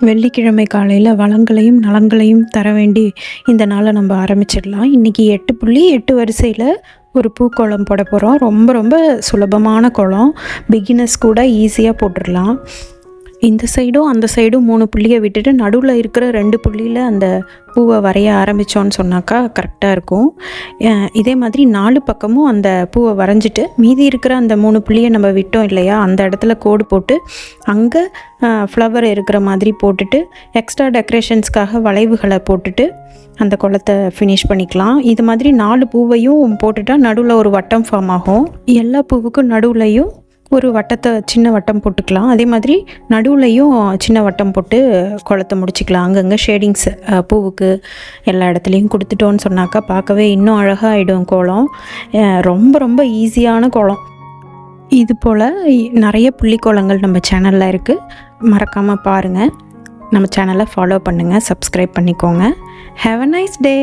வெள்ளிக்கிழமை காலையில் வளங்களையும் நலங்களையும் தர வேண்டி இந்த நாளை நம்ம ஆரம்பிச்சிடலாம். இன்றைக்கி எட்டு புள்ளி எட்டு வரிசையில் ஒரு பூக்கோளம் போட போகிறோம் ரொம்ப ரொம்ப சுலபமான குளம். பிகினர்ஸ் கூட ஈஸியாக போட்டுடலாம். இந்த சைடும் அந்த சைடும் மூணு புள்ளியை விட்டுட்டு நடுவில் இருக்கிற ரெண்டு புள்ளியில் அந்த பூவை வரைய ஆரம்பித்தோன்னு சொன்னாக்கா கரெக்டாக இருக்கும். இதே மாதிரி நாலு பக்கமும் அந்த பூவை வரைஞ்சிட்டு மீதி இருக்கிற அந்த மூணு புள்ளியை நம்ம விட்டோம் இல்லையா அந்த இடத்துல கோடு போட்டு அங்கே ஃப்ளவர் இருக்கிற மாதிரி போட்டுட்டு எக்ஸ்ட்ரா டெக்கரேஷன்ஸ்க்காக வளைவுகளை போட்டுட்டு அந்த குளத்தை ஃபினிஷ் பண்ணிக்கலாம். இது மாதிரி நாலு பூவையும் போட்டுட்டால் நடுவில் ஒரு வட்டம் ஃபார்ம் ஆகும். எல்லா பூவுக்கும் நடுவுலையும் ஒரு வட்டத்தை சின்ன வட்டம் போட்டுக்கலாம். அதே மாதிரி நடுவுலையும் சின்ன வட்டம் போட்டு குளத்தை முடிச்சுக்கலாம். அங்கங்கே ஷேடிங்ஸ் பூவுக்கு எல்லா இடத்துலையும் கொடுத்துட்டோன்னு சொன்னாக்கா பார்க்கவே இன்னும் அழகாக ஆகிடும் கோலம் ரொம்ப ரொம்ப ஈஸியான கோலம். இது போல் நிறைய புள்ளிக்கோலங்கள் நம்ம சேனலில் இருக்குது மறக்காமல் பாருங்கள் நம்ம சேனலை ஃபாலோ பண்ணுங்கள் சப்ஸ்கிரைப் பண்ணிக்கோங்க. Have a nice day